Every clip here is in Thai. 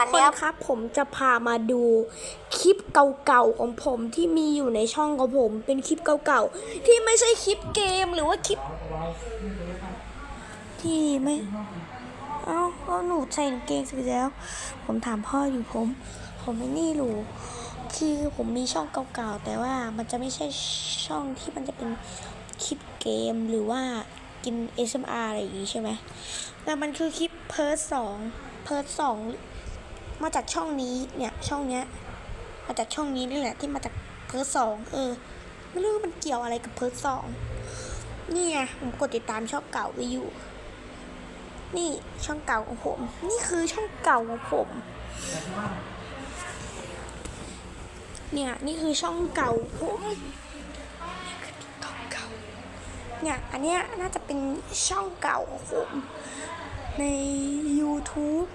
วันคนครับผมจะพามาดูคลิปเก่าๆของผมที่มีอยู่ในช่องของผม เป็นคลิปเก่าๆที่ไม่ใช่คลิปเกมหรือว่าคลิป ที่ไม่เอ้าก็หนูใส่กางเกงเสร็จแล้ว ผมถามพ่ออยู่ผม ผมไม่นี่รู้คือผมมีช่องเก่าๆแต่ว่ามันจะไม่ใช่ช่องที่มันจะเป็นคลิปเกมหรือว่ากิน SMR อะไรอย่างงี้ใช่ไหมแต่มันคือคลิปเพิร์สสองเพิร์สสอง มาจากช่องนี้เนี่ยช่องเนี้ยมาจากช่องนี้นี่แหละที่มาจากเพิร์สสองเออ ไม่รู้มันเกี่ยวอะไรกับเพิร์สสองนี่ไงผมกดติดตามช่องเก่าไว้อยู่ นี่ช่องเก่าของผม นี่คือช่องเก่าของผม เนี่ยนี่คือช่องเก่าผมนี่คืองเก่าเนี่ยอันเนี้ยน่าจะเป็นช่องเก่าของผมใน YouTube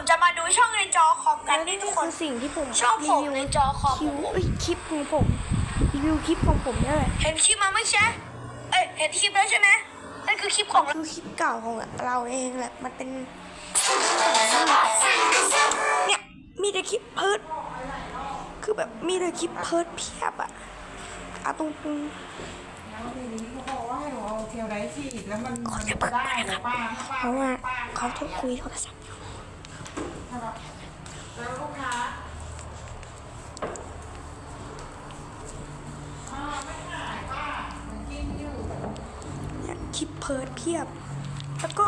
ผมจะมาดูช่องในจอคอมกัและนนี่นี่ทุกคคืน อสิ่งที่ผมช่องผมรีวิวในจอคอม คิวเอ้ยคลิปของผมรีวิวคลิปของผมเนี่ยแหละเห็นคลิปมาไม่ใช่เอ้ยเห็นคลิปแล้วใช่ไหมนั่นคือคลิปของเราคือคลิปเก่าของเราเองแหละมันเป็นเนี่ยมีแต่คลิปเพิร์ดคือแบบมีแต่คลิปเพิร์ดเพียบอะเอาตรงๆแล้วทีนี้เขาบอกว่าให้หนูเอาเทลไดฉีดแล้วมันคนมันจะจะเปิดได้ได้เหรครัอบป้าป้าเพราะว่าป้าเขาจะคุยโทรศัพท์อยู่ แล้วลูกค้าอ่าไม่หายป้ามันกินอยู่ เนี่ยค ลิปเพิร์ดเพียบ แล้วก็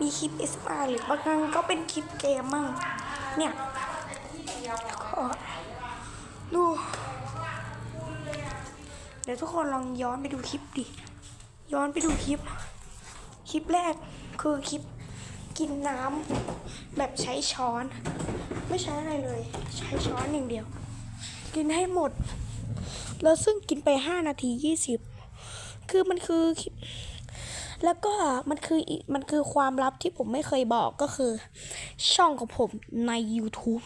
มีคลิปเอสอาร์หรือบางครั้งก็เป็นคลิปเกมมั่ง เนี่ยแล้วก็ดู เดี๋ยวทุกคนลองย้อนไปดูคลิปดิ ย้อนไปดูคลิป คลิปแรกคือคลิปกินน้ำแบบใช้ช้อน ไม่ใช้อะไรเลย ใช้ช้อนอย่างเดียว กินให้หมด แล้วซึ่งกินไป 5 นาที 20 คือมันคือคลิป แล้วก็มันคือมันคือความลับที่ผมไม่เคยบอกก็คือ ช่องของผมใน YouTube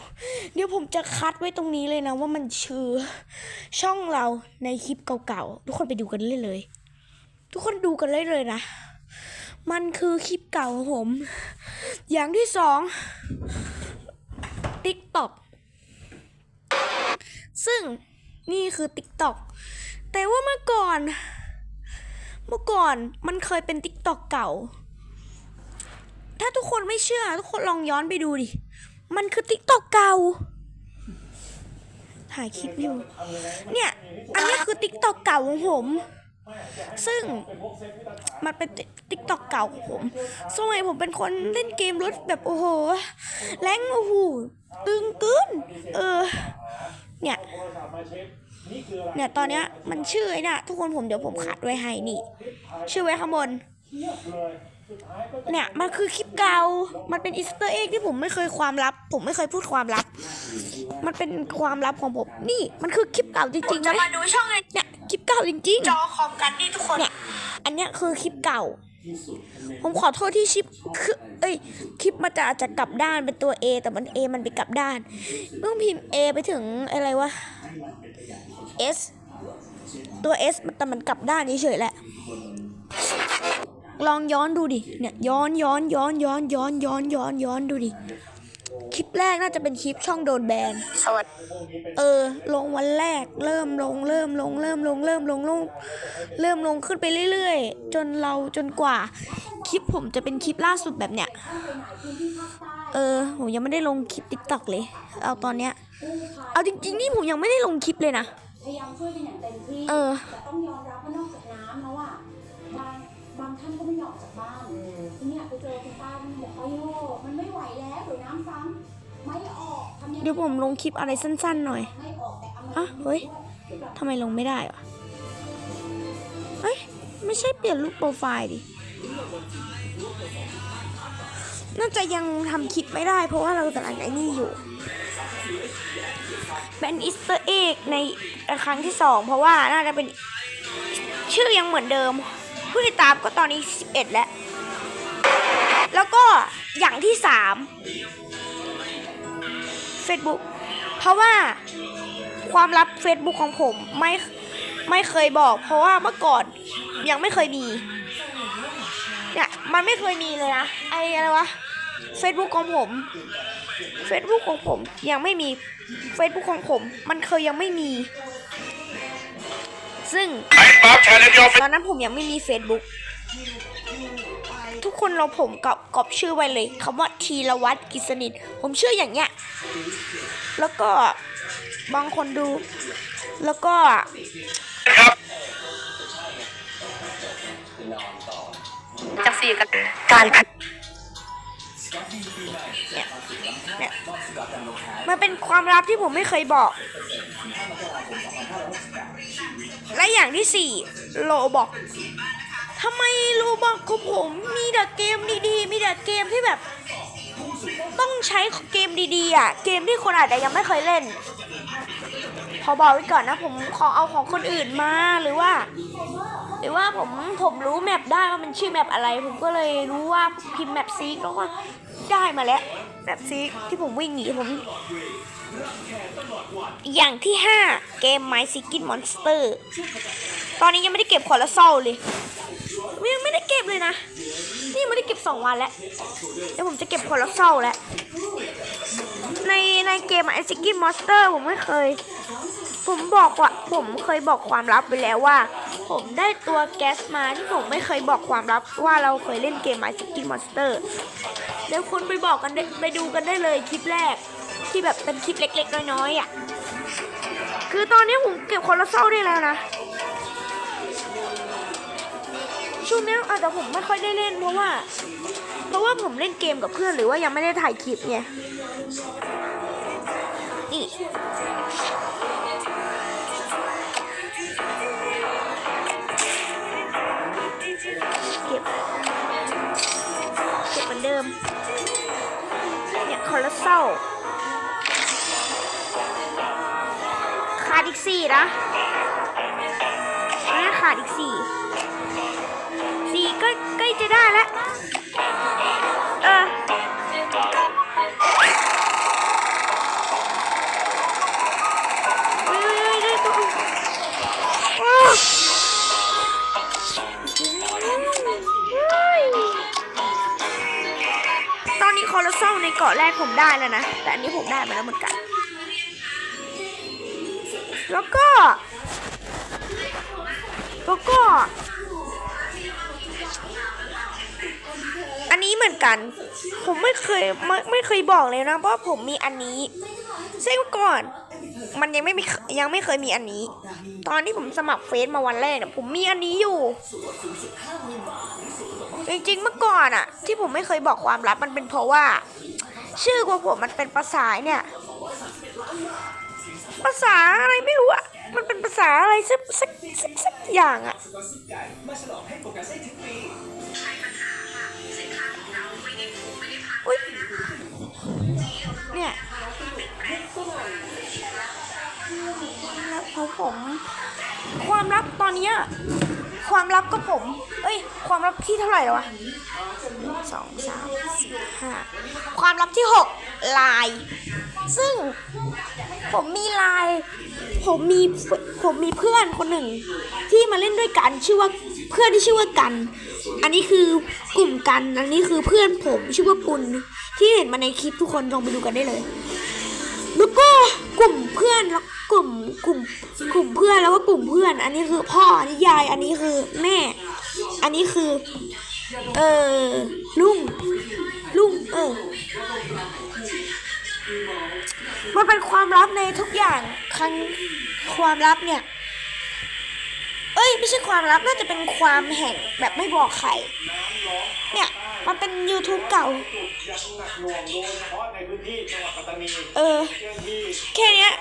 เดี๋ยวผมจะคัดไว้ตรงนี้เลยนะ ว่ามันชื่อ ช่องเราในคลิปเก่าๆ ทุกคนไปดูกันเลยเลย ทุกคนดูกันเลยเลยนะ มันคือคลิปเก่าของผม อย่างที่สอง TikTok ซึ่งนี่คือ TikTok แต่ว่าเมื่อก่อน เมื่อก่อนมันเคยเป็น TikTok เก่า ถ้าทุกคนไม่เชื่อ ทุกคนลองย้อนไปดูดิ มันคือ TikTok เก่า ถ่ายคลิปอยู่ เนี่ย อันนี้คือ TikTok เก่าของผม ซึ่งมันเป็น TikTok เก่าของผม สมัยผมเป็นคนเล่นเกมรถแบบโอ้โห แรงโอ้โห ตึงกึนเออ เนี่ย เนี่ยตอนเนี้ย มันชื่อไอ้น่ะ ทุกคนผมเดี๋ยวผมขัดไว้ให้นี่ ชื่อไว้ข้างบน เนี่ย มันคือคลิปเก่า มันเป็นอีสเตอร์เอ็กที่ผมไม่เคยความลับ ผมไม่เคยพูดความลับ มันเป็นความลับของผม นี่ มันคือคลิปเก่าจผริมงๆจะไหมมาดูช่องในเนี่ยคลิปเก่าจริงจอคอมกันนี่ทุกคนๆเนี่ย อันเนี้ยคือคลิปเก่า ผมขอโทษที่ชิปคือเอ้ย คลิปมันจะอาจจะกลับด้านเป็นตัว A แต่มัน A มันไปกลับด้าน ต้องพิมพ์ A ไปถึงอะไรวะ S ตัว S แต่มันกลับด้านเฉยๆแหละ ลองย้อนดูดิ เนี่ยย้อนย้อนย้อนย้อนย้อนย้อนย้อนย้อนดูดิ คลิปแรกน่าจะเป็นคลิปช่องโดนแบน สวัสดีเออ ลงวันแรกเริ่มลงเริ่มลงเริ่มลงเริ่มลงลงเริ่มลงขึ้นไปเรื่อยๆ จนเราจนกว่า คลิปผมจะเป็นคลิปล่าสุดแบบเนี้ย เออผมยังไม่ได้ลงคลิปติ๊กต็อกเลย เอาตอนเนี้ย เอาจริงๆนี่ผมยังไม่ได้ลงคลิปเลยนะ พยายามช่วยกันอย่างเต็มที่เออ แต่ต้องยอมรับว่านอกจากน้ำแล้วอะบางบางท่านก็ไม่ยอมออกจากบ้านทีเนี้ยไปเจอคุณป้ามันบอกไอ้โหมันไม่ไหวแล้วเดี๋ยวน้ำซ้ำไม่ออกทำยังไงเดี๋ยวผมลงคลิปอะไรสั้นๆหน่อย ไม่ออกแต่เอามาอะเฮ้ยทำไมลงไม่ได้วะเอ้ย ไม่ใช่เปลี่ยนรูปโปรไฟล์ดิ น่าจะยังทำคลิปไม่ได้ เพราะว่าเรากำลังไอ้นี่อยู่ เป็นอีสเตอร์เอ็กในครั้งที่สองเพราะว่าน่าจะเป็นชื่อยังเหมือนเดิม ผู้ติดตามก็ตอนนี้ 11 แล้ว แล้วก็อย่างที่สาม Facebook เพราะว่าความลับ Facebook ของผมไม่ไม่เคยบอก เพราะว่าเมื่อก่อนยังไม่เคยมีเนี่ยมันไม่เคยมีเลยนะไออะไรวะ Facebook ของผม Facebook ของผมยังไม่มี Facebook ของผม มันเคยยังไม่มี ซึ่ง Bob challenge your ตอนนั้นผมยังไม่มี Facebook ทุกคนเราผมกอบกอบชื่อไว้เลยคำว่าทีรวัตรกิจสนิทผมชื่ออย่างเงี้ย แล้วก็บางคนดู แล้วก็ครับจากสี่กันการ พัฒเนี่ยมันเป็นความลับที่ผมไม่เคยบอก และอย่างที่สี่โลบอกทำไมโลบอกของผมมีแต่เกมดีๆ มีแต่เกมที่แบบ ต้องใช้เกมดีๆอะ เกมที่คนอาจจะยังไม่เคยเล่นพอบอกไว้ก่อนนะ ผมขอเอาของคนอื่นมาหรือว่า หรือว่าผมผมรู้แมปได้ว่ามันชื่อแมปอะไร ผมก็เลยรู้ว่าพิมพ์แมปซีกแล้วก็ได้มาแล้วแมปซีกที่ผมวิ่งหนีผมอย่างที่ 5 เกม My s k i n Monster ตอนนี้ยังไม่ได้เก็บคอร์ลโซลเลยยังไม่ได้เก็บเลยนะ นี่ไม่ได้เก็บ 2 วันแล้วเดี๋ยวผมจะเก็บคอร์ลโซลแล้ว ในในเกม My s k i n Monster ผมไม่เคย ผมบอกว่าผมเคยบอกความลับไปแล้วว่า ผมได้ตัวแก๊สมาที่ผมไม่เคยบอกความลับว่าเราเคยเล่นเกม My Skin Monster เดี๋ยวคุณไปบอกกันไไปดูกันได้เลยคลิปแรก ที่แบบเป็นคลิปเล็กๆน้อยๆอะ คือตอนนี้ผมเก็บคอร์เศร้าได้แล้วนะ ช่วงนี้อาจจะผมไม่ค่อยได้เล่นเพราะว่า เพราะว่าผมเล่นเกมกับเพื่อนหรือว่ายังไม่ได้ถ่ายคลิปไงนี่ มเดิมเนี่ยคอร์เศร้าขาดอีกสี่นะเนี่ยขาดอีกสี่สี่ก็ใกล้จะได้แล้ว อนนี้คอร์โซลในเกาะแรกผมได้แล้วนะ แต่อันนี้ผมได้มาแล้วเหมือนกัน แล้วก็ แล้วก็ อันนี้เหมือนกัน ผมไม่เคยไม่ไม่เคยบอกเลยนะว่าผมมีอันนี้ซึ่งก่อน มันยังไม่มียังไม่เคยมีอันนี้ ตอนที่ผมสมัครเฟซมาวันแรกเนี่ยผมมีอันนี้อยู่ จริงๆเมื่อก่อนอะที่ผมไม่เคยบอกความลับมันเป็นเพราะว่า ชื่อของผมมันเป็นภาษาเนี่ยภาษาอะไรไม่รู้อะมันเป็นภาษาอะไรสักสักสักสักอย่างอะอุ๊ยเนี่ยแล้วพอผม ความลับตอนเนี้ย ความลับก็ผม เอ้ย ความลับที่เท่าไหร่แล้ววะหนึ่งสองสามสี่ห้าความลับที่หกลาย ซึ่งผมมีลาย ผมมีผมมีเพื่อนคนหนึ่ง ที่มาเล่นด้วยกันชื่อว่าเพื่อนที่ชื่อว่ากัน อันนี้คือกลุ่มกัน อันนี้คือเพื่อนผมชื่อว่าปุณที่เห็นมาในคลิปทุกคนลองไปดูกันได้เลย แล้วก็กลุ่มเพื่อนแล้ว กลุ่มกลุ่มกลุ่มเพื่อนแล้วก็กลุ่มเพื่อน อันนี้คือพ่ออันนี้ยาย อันนี้คือแม่ อันนี้คือ เออลุงลุงเออมันเป็นความลับในทุกอย่างครั้งความลับเนี่ย เอ้ย ไม่ใช่ความลับน่าจะเป็นความแห่งแบบไม่บอกใคร เนี่ย มันเป็น YouTube เก่า เออ แค่เนี้ย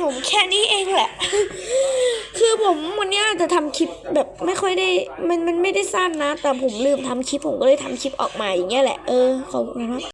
ผมแค่นี้เองแหละ คือผมวันเนี้ยจะทำคลิปแบบไม่ค่อยได้ มันมันไม่ได้สั้นนะ แต่ผมลืมทำคลิปผมก็เลยทำคลิปออกมาอย่างเงี้ยแหละ เออ ขอบคุณนะครับ